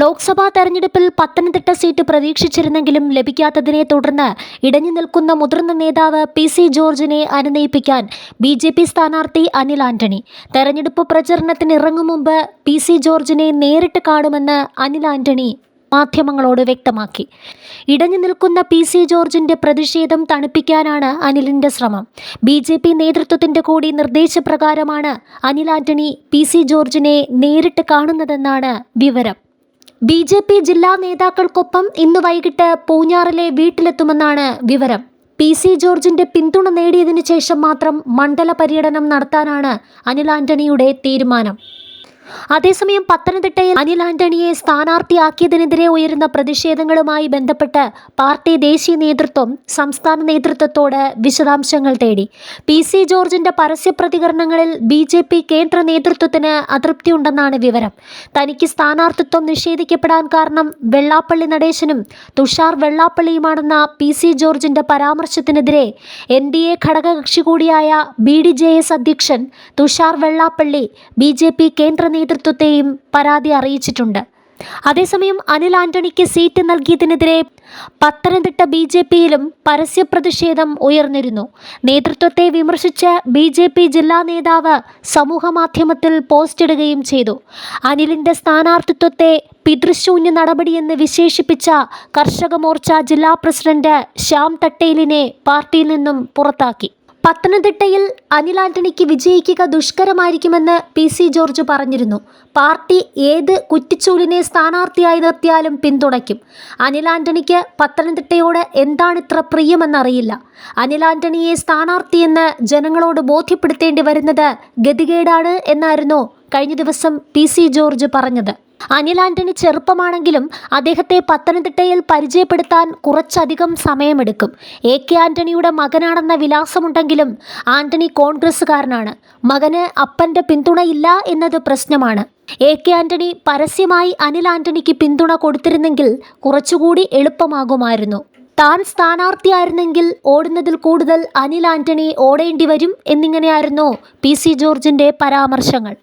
ലോക്സഭാ തെരഞ്ഞെടുപ്പിൽ പത്തനംതിട്ട സീറ്റ് പ്രതീക്ഷിച്ചിരുന്നെങ്കിലും ലഭിക്കാത്തതിനെ തുടർന്ന് ഇടഞ്ഞു നിൽക്കുന്ന മുതിർന്ന നേതാവ് പി സി ജോർജിനെ അനുനയിപ്പിക്കാൻ ബി ജെ പി സ്ഥാനാർത്ഥി അനിൽ ആന്റണി. തെരഞ്ഞെടുപ്പ് പ്രചരണത്തിന് ഇറങ്ങും മുമ്പ് പി സി ജോർജിനെ നേരിട്ട് കാണുമെന്ന് അനിൽ ആന്റണി മാധ്യമങ്ങളോട് വ്യക്തമാക്കി. ഇടഞ്ഞു നിൽക്കുന്ന പി സി ജോർജിന്റെ പ്രതിഷേധം തണുപ്പിക്കാനാണ് അനിലിന്റെ ശ്രമം. ബി ജെ പി നേതൃത്വത്തിന്റെ കൂടി നിർദ്ദേശപ്രകാരമാണ് അനിൽ ആന്റണി പി സി ജോർജിനെ നേരിട്ട് കാണുന്നതെന്നാണ് വിവരം. ബി ജെ പി ജില്ലാ നേതാക്കൾക്കൊപ്പം ഇന്ന് വൈകിട്ട് പൂഞ്ഞാറിലെ വീട്ടിലെത്തുമെന്നാണ് വിവരം. പി സി ജോർജിന്റെ പിന്തുണ നേടിയതിനു ശേഷം മാത്രം മണ്ഡല പര്യടനം നടത്താനാണ് അനിൽ ആന്റണിയുടെ തീരുമാനം. അതേസമയം പത്തനംതിട്ടയിൽ അനിൽ ആന്റണിയെ സ്ഥാനാർത്ഥിയാക്കിയതിനെതിരെ ഉയരുന്ന പ്രതിഷേധങ്ങളുമായി ബന്ധപ്പെട്ട് പാർട്ടി ദേശീയ നേതൃത്വം സംസ്ഥാന നേതൃത്വത്തോട് വിശദാംശങ്ങൾ തേടി. പി സി ജോർജിന്റെ പരസ്യ പ്രതികരണങ്ങളിൽ ബി ജെ പി കേന്ദ്ര നേതൃത്വത്തിന് അതൃപ്തിയുണ്ടെന്നാണ് വിവരം. തനിക്ക് സ്ഥാനാർത്ഥിത്വം നിഷേധിക്കപ്പെടാൻ കാരണം വെള്ളാപ്പള്ളി നടേശനും തുഷാർ വെള്ളാപ്പള്ളിയുമാണെന്ന പി സി ജോർജിന്റെ പരാമർശത്തിനെതിരെ എൻ ഡി എ ഘടകകക്ഷി കൂടിയായ ബി ഡി ജെ എസ് അധ്യക്ഷൻ Tushar Vellappally B J P കേന്ദ്ര നേതൃത്വത്തെയും പരാതി അറിയിച്ചിട്ടുണ്ട്. അതേസമയം അനിൽ ആന്റണിക്ക് സീറ്റ് നൽകിയതിനെതിരെ പത്തനംതിട്ട ബി ജെ പിയിലും പരസ്യ പ്രതിഷേധം ഉയർന്നിരുന്നു. നേതൃത്വത്തെ വിമർശിച്ച് ബി ജെ പി ജില്ലാ നേതാവ് സമൂഹമാധ്യമത്തിൽ പോസ്റ്റിടുകയും ചെയ്തു. അനിലിന്റെ സ്ഥാനാർത്ഥിത്വത്തെ പിതൃശൂന്യ നടപടിയെന്ന് വിശേഷിപ്പിച്ച കർഷക മോർച്ച ജില്ലാ പ്രസിഡന്റ് ശ്യാം തട്ടേലിനെ പാർട്ടിയിൽ നിന്നും പുറത്താക്കി. പത്തനംതിട്ടയിൽ അനിൽ ആന്റണിക്ക് വിജയിക്കുക ദുഷ്കരമായിരിക്കുമെന്ന് പി സി ജോർജ് പറഞ്ഞിരുന്നു. പാർട്ടി ഏത് കുറ്റിച്ചൂലിനെ സ്ഥാനാർത്ഥിയായി നിർത്തിയാലും പിന്തുണയ്ക്കും. അനിൽ ആന്റണിക്ക് പത്തനംതിട്ടയോട് എന്താണിത്ര പ്രിയമെന്നറിയില്ല. അനിൽ ആന്റണിയെ സ്ഥാനാർത്ഥിയെന്ന് ജനങ്ങളോട് ബോധ്യപ്പെടുത്തേണ്ടി വരുന്നത് ഗതികേടാണ് എന്നായിരുന്നു കഴിഞ്ഞ ദിവസം പി സി ജോർജ് പറഞ്ഞത്. അനിൽ ആന്റണി ചെറുപ്പമാണെങ്കിലും അദ്ദേഹത്തെ പത്തനംതിട്ടയിൽ പരിചയപ്പെടുത്താൻ കുറച്ചധികം സമയമെടുക്കും. എ കെ ആന്റണിയുടെ മകനാണെന്ന വിലാസമുണ്ടെങ്കിലും ആന്റണി കോൺഗ്രസ്സുകാരനാണ്. മകന് അപ്പന്റെ പിന്തുണയില്ല എന്നത് പ്രശ്നമാണ്. എ കെ ആന്റണി പരസ്യമായി അനിൽ ആന്റണിക്ക് പിന്തുണ കൊടുത്തിരുന്നെങ്കിൽ കുറച്ചുകൂടി എളുപ്പമാകുമായിരുന്നു. താൻ സ്ഥാനാർത്ഥിയായിരുന്നെങ്കിൽ ഓടുന്നതിൽ കൂടുതൽ അനിൽ ആന്റണി ഓടേണ്ടി വരും എന്നിങ്ങനെയായിരുന്നു പി സി ജോർജിന്റെ പരാമർശങ്ങൾ.